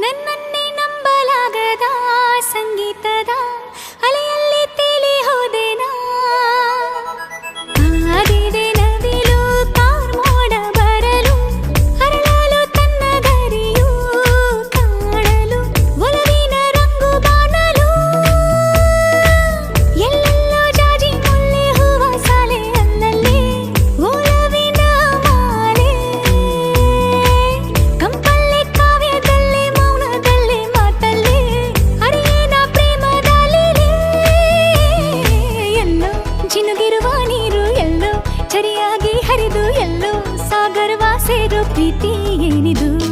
奶奶 ಚರಿಯಾಗಿ ಹರಿದು ಎಲ್ಲೋ ಸಾಗರವಾ ಸೇರೋ ಪ್ರೀತಿ ಏನಿದು?